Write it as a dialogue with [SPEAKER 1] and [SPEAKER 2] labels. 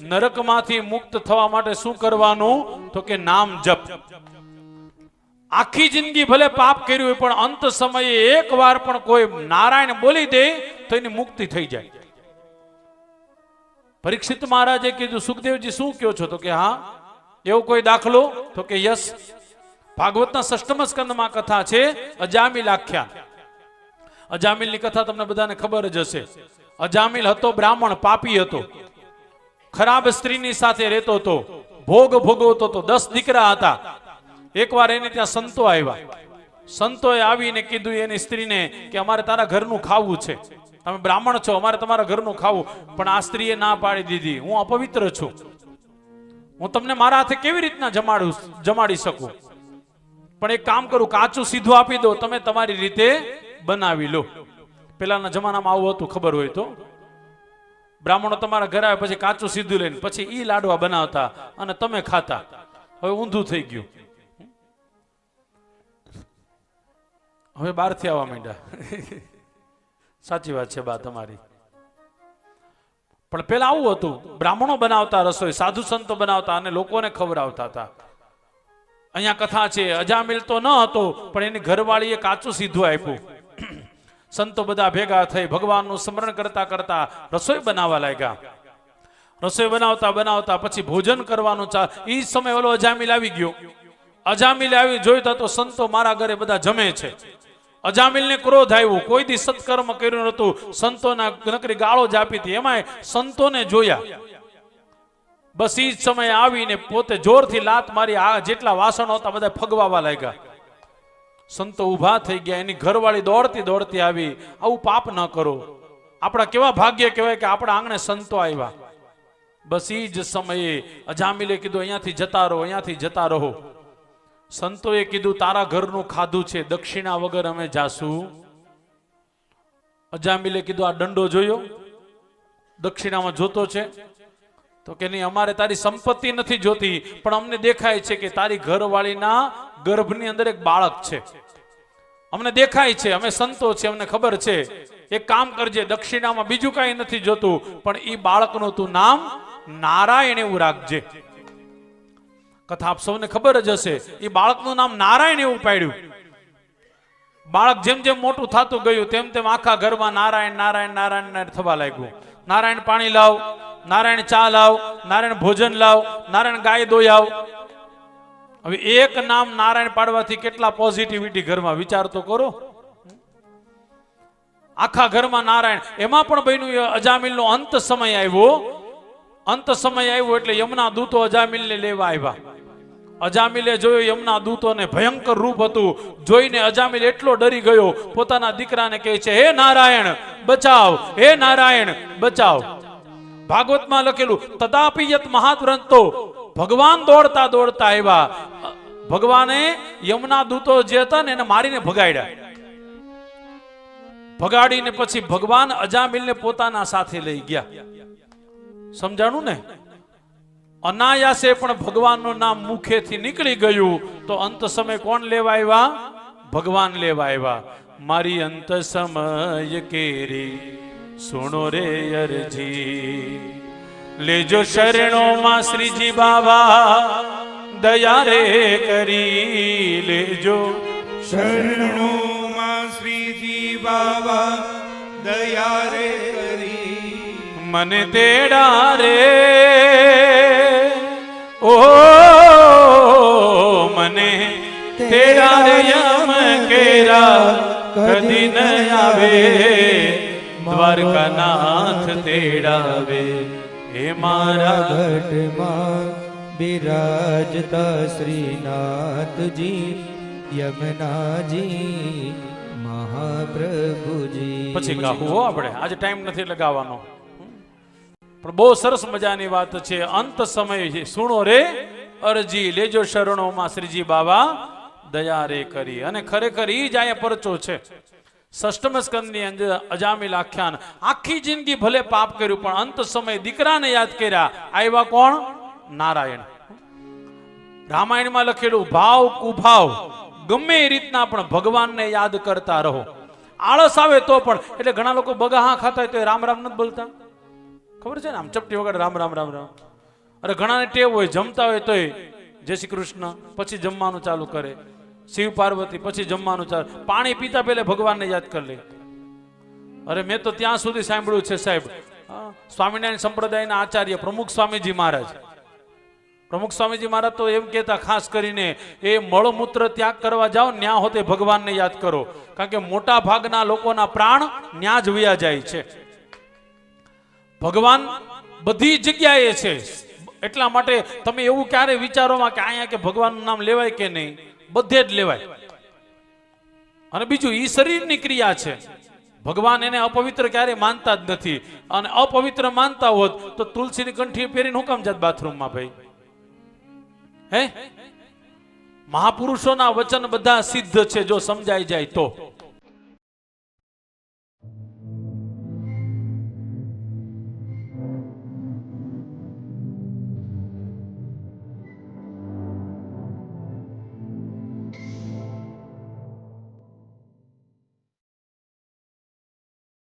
[SPEAKER 1] નરકમાંથી મુક્ત થવા માટે શું કરવાનું? તો કે નામ જપ. આખી જિંદગી ભલે પાપ કર્યું હોય, પણ અંત સમયે એક વાર પણ કોઈ નારાયણ બોલી દે, તો એની મુક્તિ થઈ જાય. પરીક્ષિત મહારાજે કીધું, સુખદેવજી, શું કહો છો? તો કે, હા. એવો કોઈ દાખલો? તો કે, યસ. ભાગવતના સષ્ટમ સ્કંદમાં કથા છે, અજામિલ આખ્યાન. અજામિલની કથા તમને બધાને ખબર જ હશે. અજામિલ હતો, બ્રાહ્મણ, પાપી હતો. ખરાબ સ્ત્રીની સાથે રહેતો હતો, ભોગ ભોગવતો હતો. દસ દીકરા હતા. એકવાર એને ત્યાં સંતો આવ્યા. સંતોએ આવીને કીધું એની સ્ત્રીને કે અમારે તારા ઘરનું ખાવું છે. તમે બ્રાહ્મણ છો, અમારે તમારા ઘરનું ખાવું. પણ આ સ્ત્રીએ ના પાડી દીધી. હું અપવિત્ર છું. હું તમને મારા હાથે કેવી રીતના જમાડું, જમાડી શકું? પણ એક કામ કરું, કાચું સીધું આપી દો. તમે તમારી રીતે બનાવી લો. પેલાના જમાનામાં આવું હતું, ખબર હોય તો. બ્રાહ્મણો તમારા ઘરે આવે પછી કાચું સીધું લઈને પછી ઈ લાડવા બનાવતા અને તમે ખાતા. હવે ઊંધું થઈ ગયું. હવે બહારથી આવવા માંડ્યા. સાચી વાત છે બા તમારી. પણ પેલા આવું હતું. બ્રાહ્મણો બનાવતા રસોઈ, સાધુ સંતો બનાવતા અને લોકોને ખવડાવતા હતા. અહીંયા કથા છે, અજામિલ તો ન હતો, પણ એની ઘરવાળીએ કાચું સીધું આપ્યું. સંતો બધા ભેગા થઈ ભગવાનનું સ્મરણ કરતા કરતા રસોઈ બનાવવા લાગ્યા. રસોઈ બનાવતા બનાવતા પછી ભોજન કરવાનું ચા એ સમય ઓલો અજામિલ આવી ગયો. અજામિલ આવી જોઈતા તો સંતો મારા ઘરે બધા જમે છે. અજામિલને ક્રોધ આવ્યો. કોઈ દી સત્કર્મ કર્યું નતું સંતોના નકરી ગાળો જ આપી હતી. એમાંય સંતોને જોયા. બસ એ જ સમયે આવીને પોતે જોરથી લાત મારી આ જેટલા વાસણો હતા બધા ફગવાવા લાગ્યા. સંતો ઊભા થઈ ગયા, એની ઘરવાળી દોડતી દોડતી આવી, આવું પાપ ન કરો. આપણા કેવા ભાગ્ય કહેવાય કે આપણા આંગણે સંતો આવ્યા. બસ એ જ સમયે અજામિલે કીધું, અહીંયાથી જતા રહો, અહીંયાથી જતા રહો. સંતોએ કીધું, તારા ઘરનું ખાધું છે, દક્ષિણા વગર અમે જાશું. અજામિલે કીધું, આ દંડો જોયો? દક્ષિણામાં જોતો છે? તો કે નહીં, અમારે તારી સંપત્તિ નથી જોતી, પણ અમને દેખાય છે કે તારી ઘરવાળીના ગર્ભની અંદર એક બાળક છે. અમને દેખાય છે, અમે સંતો છે અમને ખબર છે. એક કામ કરજે, દક્ષિણામાં બીજું કાંઈ નથી જોતું, પણ એ બાળકનું તું નામ નારાયણ એવું રાખજે. કથા આપ સૌને ખબર જ હશે એ બાળકનું નામ નારાયણ એવું પાડ્યું. બાળક જેમ જેમ મોટું થતું ગયું, તેમ તેમ આખા ઘરમાં નારાયણ નારાયણ નારાયણ નારાયણ થવા લાગ્યું. નારાયણ પાણી લાવ, નારાયણ ચા લાવ, નારાયણ ભોજન લાવ, નારાયણ ગાય દોઈ આવ હવે એક નામ નારાયણ પાડવાથી કેટલા પોઝિટિવિટી ઘરમાં વિચાર તો કરો. આખા ઘરમાં નારાયણ. એમાં પણ બન્યું અજામિલનો અંત સમય આવ્યો. અંત સમય આવ્યો એટલે યમુના દૂતો અજામિલને લેવા આવ્યા. અજામિલે જોયું યમુના દૂતોને ભયંકર રૂપ હતું. જોઈને અજામિલ એટલો ડરી ગયો. પોતાના દીકરાને કહે છે, હે નારાયણ, બચાવ. હે નારાયણ, બચાવ. ભાગવતમાં લખેલું તદાપિયત મહાદ્રંતો ભગવાન દોડતા દોડતા આવ્યા. ભગવાને યમુના દૂતો જે હતા ને એને મારીને ભગાડ્યા. ભગાડીને પછી ભગવાન અજામિલને પોતાના સાથે લઈ ગયા. સમજાણું ને? અનાયાસે પણ ભગવાનનું નામ મુખેથી નીકળી ગયું. તો અંત સમય કોણ લેવા આવ્યા? ભગવાન લેવા આવ્યા. મારી અંત સમય કેરી. સુણો રે અરજી. લેજો શરણોમાં શ્રીજી બાબા દયા રે કરી લેજો.
[SPEAKER 2] શરણોમાં શ્રીજી બાબા દયા રે કરી
[SPEAKER 1] મને તેડા રે. ઓ મને તેડા રે યમ કેરા કદી ન આવે. દ્વારકાનાથ તેડાવે. હે મારા
[SPEAKER 3] ઘટમાં બિરાજતા શ્રીનાથજી યમનાજી મહાપ્રભુજી.
[SPEAKER 1] પછી ગાવું હો આપણે. આજે ટાઈમ નથી લગાવવાનો પણ બહુ સરસ મજાની વાત છે. અંત સમય છે. સુણો રે અરજી. લેજો શરણોમાં શ્રીજી બાબા દયા રે કરી. અને ખરેખર ઈ જ અહીંયા પરચો છે. સષ્ટમ સ્કંદની અંદર અજામિલ આખ્યાન. આખી જિંદગી ભલે પાપ કર્યું, પણ અંત સમય દીકરાને યાદ કર્યા, આવ્યા કોણ? નારાયણ. રામાયણમાં લખેલું, ભાવ કુભાવ. ગમે એ રીતના પણ ભગવાનને યાદ કરતા રહો. આળસ આવે તો પણ, એટલે ઘણા લોકો બગાહા ખાતા હોય તો રામ રામ નથી બોલતા. ખબર છે ને, આમ ચપટી વગર રામ રામ રામ રામ. અરે ઘણાને ટેવ હોય, જમતા હોય તોય જય શ્રી કૃષ્ણ, પછી જમવાનું ચાલુ કરે. શિવ પાર્વતી પછી જમવાનું ચાલે. પાણી પીતા પહેલા ભગવાનને યાદ કરી લે. અરે મેં તો ત્યાં સુધી સાંભળ્યું છે સાહેબ. સ્વામિનારાયણ સંપ્રદાયના આચાર્ય પ્રમુખ સ્વામીજી મહારાજ. પ્રમુખ સ્વામીજી મહારાજ તો એમ કહેતા ખાસ કરીને, એ મળમૂત્ર ત્યાગ કરવા જાઓ, ન્યા હોતે ભગવાનને યાદ કરો. કારણ કે મોટા ભાગના લોકોના પ્રાણ ન્યા જ વયા જાય છે. ભગવાન બધી જગ્યાએ છે. એટલા માટે તમે એવું ક્યારે વિચારોમાં કે અહીંયા કે ભગવાનનું નામ લેવાય કે નહીં? બધે જ લેવાય. અને બીજું, ઈ શરીરની ક્રિયા છે. ભગવાન એને અપવિત્ર ક્યારે માનતા જ નથી. અને અપવિત્ર માનતા હોત તો તુલસીની કંઠી પહેરીને હું કામ જાત બાથરૂમમાં ભાઈ? હે? મહાપુરુષોના વચન બધા સિદ્ધ છે, જો સમજાઈ જાય તો.